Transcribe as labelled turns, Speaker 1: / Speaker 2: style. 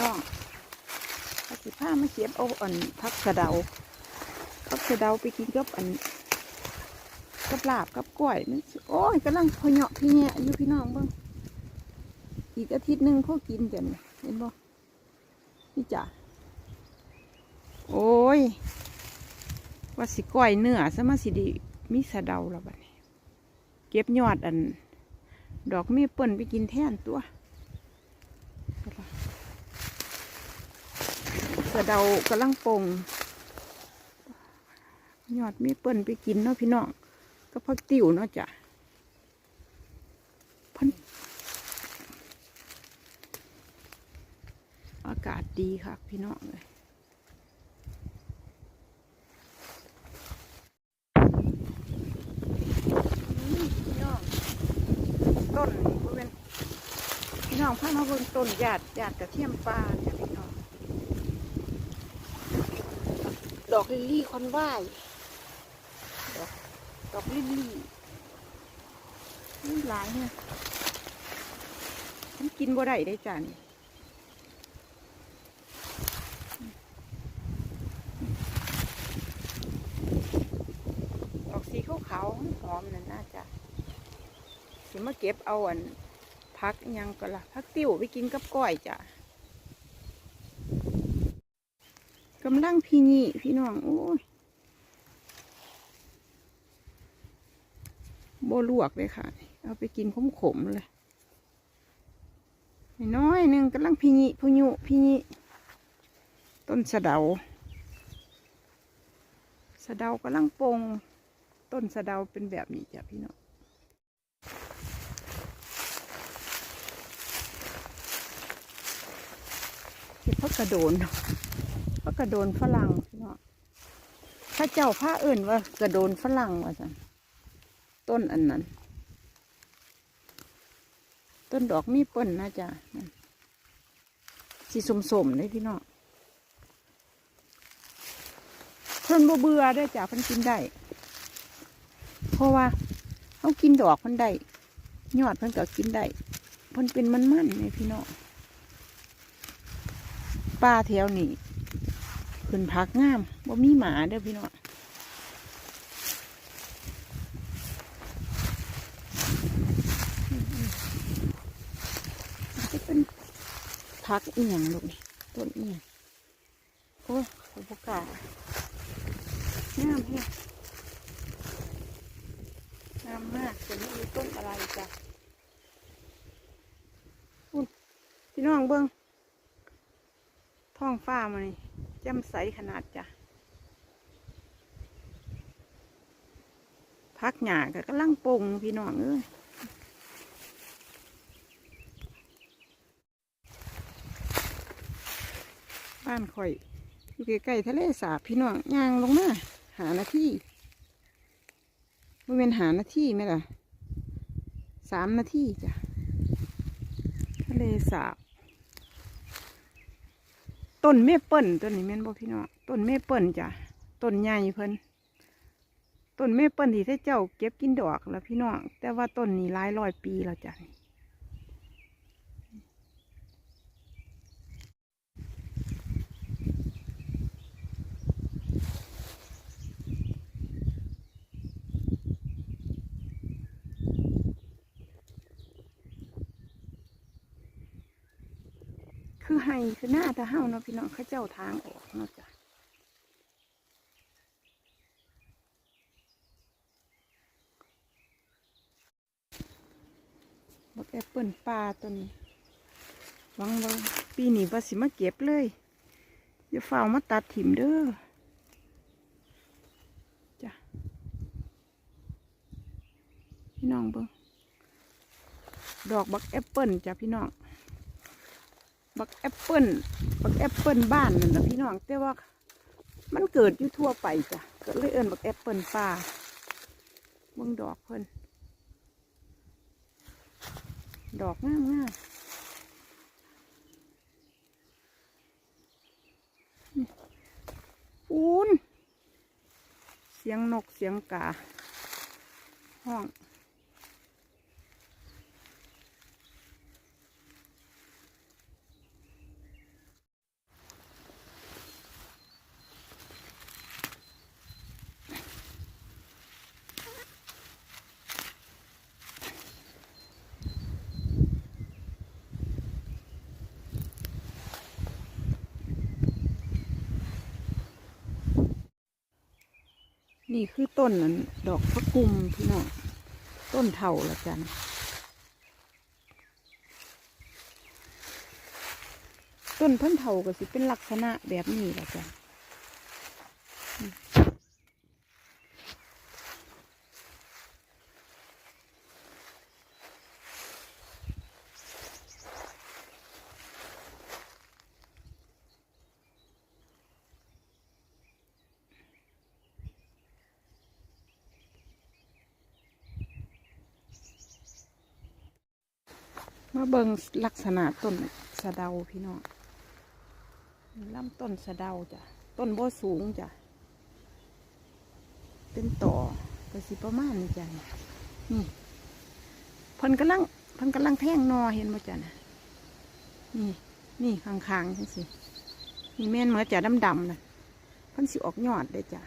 Speaker 1: น้องถ้าสิผ้ามาเก็บเอาอันพักกระเดาพักกระเดาไปกินกับอันกับลาบกับกล้วยมันโอ้ยกำลังพอเหยาะพี่แง่อยู่พี่น้องบ้างอีกอาทิตย์หนึ่งพอกินกันเห็นบ่นี่จ้ะโอ้ยว่าสิก้อยเนื้อซะมาสิดีมีสะเดาแล้วบัดนี้ เก็บยอดอัน ดอกมีเปิ้นไปกินแท่นตัว สะเดากำลังปงยอดมีเปิ้นไปกินเนาะพี่น้องก็พักติ๋วเนาะจ้ะพันอากาศดีค่ะพี่น้องเลยต้นเป็นพี่น้องพามาเบิ่งต้นหยาดหยาดกระเทียมปลาเนี่ยพี่น้อง ดอกลิลลี่คอนว่ายดอกดอกลิลลี่นี่หลายเนี่ยมันกินบ่ได้ได้จ้านี่ดอกสีขาวๆหอมนั่นน่าจะสิมาเก็บเอาอันพักยังก็ละพักติ้วไปกินกับก้อยจ้ะ กำลังพี่นี่พี่น้อง โอ้ยโบลวกเลยค่ะ เอาไปกินขมๆเลย น้อยหนึ่งกำลังพี่นี่พยุพี่นี่ต้นสะเดา สะเดากำลังปง ต้นสะเดาเป็นแบบนี้จ้ะพี่น้องเห็ดพักกระโดน พักกระโดนฝรั่งพี่น้องถ้าเจ้าผ้าอื่นว่ากระโดนฝรั่งว่าสันต้นอันนั้น ต้นดอกมีเปิ้นนะจ๊ะนั่นสีสมเลยพี่น้องเพิ่นบ่เบื่อได้จ้ะเพิ่นกินได้ เพราะว่าเขากินดอกเพิ่นได้ยอดเพิ่นก็กินได้เพิ่นเป็นมันๆเลยพี่น้องป้าแถวนี้ ขึ้นพักงามบ่มีหมาเด้อพี่น้องจะเป็นพักเอียงลูกนี่ต้นเอียงโอ้ยขอบกางามเพียงามมากแต่ไม่รู้ต้นอะไรจ้ะพี่น้องเบิ้งท้องฟ้ามันนี่ จ่มใสขนาดจ้ะพักหยาก็กำลังปงพี่น้องเอ้ยบ้านข่อยอยู่ใกล้ๆทะเลสาบพี่น้องย่างลงมาหาหน้าที่ไม่เป็นหาหน้าที่ไหมล่ะสามนาทีจ้ะทะเลสาบ ต้นเมเปิลต้นนี้แม่นบ่พี่น้องต้นเมเปิลจ้ะต้นใหญ่เพิ่นต้นเมเปิลที่ท่าเจ้าเก็บกินดอกแล้วพี่น้องแต่ว่าต้นนี้หลายร้อยปีแล้วจ้ะนี่ คือให้คือหน้าตาเฮาเนาะพี่น้องเขาเจ้าทางออกเนาะจ้ะบักแอปเปิลปลาตัวนี้หวังว่าปีนี้ว่าสิมาเก็บเลยอย่าเฝ้ามาตัดถิ่มเด้อจ้ะพี่น้องเบิ้งดอกบักแอปเปิลจ้ะพี่น้อง บักแอปเปิลบักแอปเปิลบ้านนั่นนะพี่น้องแต่ว่ามันเกิดอยู่ทั่วไปจ้ะก็เลยเอิ้นบักแอปเปิลป่าเบิ้งดอกเพิ่นดอกงามงามนี่อูนเสียงนกเสียงกา ห้อง นี่คือต้นนั้นดอกพระกุมพี่น้องต้นเถาละจันต้นพันเถาก็สิเป็นลักษณะแบบนี้ละจ้ะ มาเบิงลักษณะต้นสะเดาพี่น้องลำต้นสะเดาจ้ะ ต้นบ่สูงจ้ะ เป็นต่อก็สิประมาณนี้จ้ะนี่พิ่นกำลังพิ่นกำลังแท่งนอเห็นบ่จ้ะนะนี่นี่ข้างๆจังสินี่แม่นเหมือนจะดำๆนะพิ่นสิออกยอดเลยจ้ะ